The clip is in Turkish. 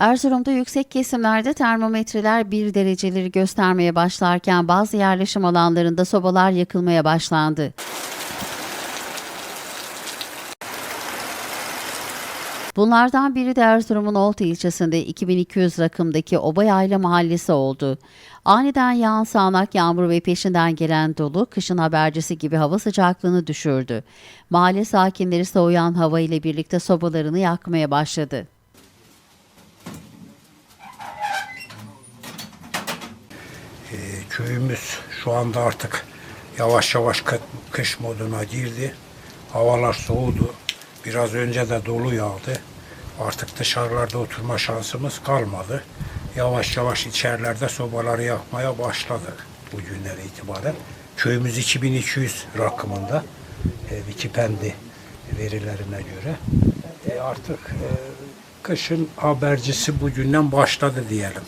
Erzurum'da yüksek kesimlerde termometreler 1 dereceleri göstermeye başlarken bazı yerleşim alanlarında sobalar yakılmaya başlandı. Bunlardan biri de Erzurum'un Oltu ilçesinde 2200 rakımdaki Obayayla mahallesi oldu. Aniden yağan sağanak yağmur ve peşinden gelen dolu kışın habercisi gibi hava sıcaklığını düşürdü. Mahalle sakinleri soğuyan hava ile birlikte sobalarını yakmaya başladı. Ee, köyümüz şu anda artık yavaş yavaş kı- kış moduna girdi. Havalar soğudu. Biraz önce de dolu yağdı. Artık dışarılarda oturma şansımız kalmadı. Yavaş yavaş içerilerde sobaları yakmaya başladık bugünden itibaren. Köyümüz 2200 rakımında e, Wikipedia verilerine göre. E, artık e, kışın habercisi bugünden başladı diyelim.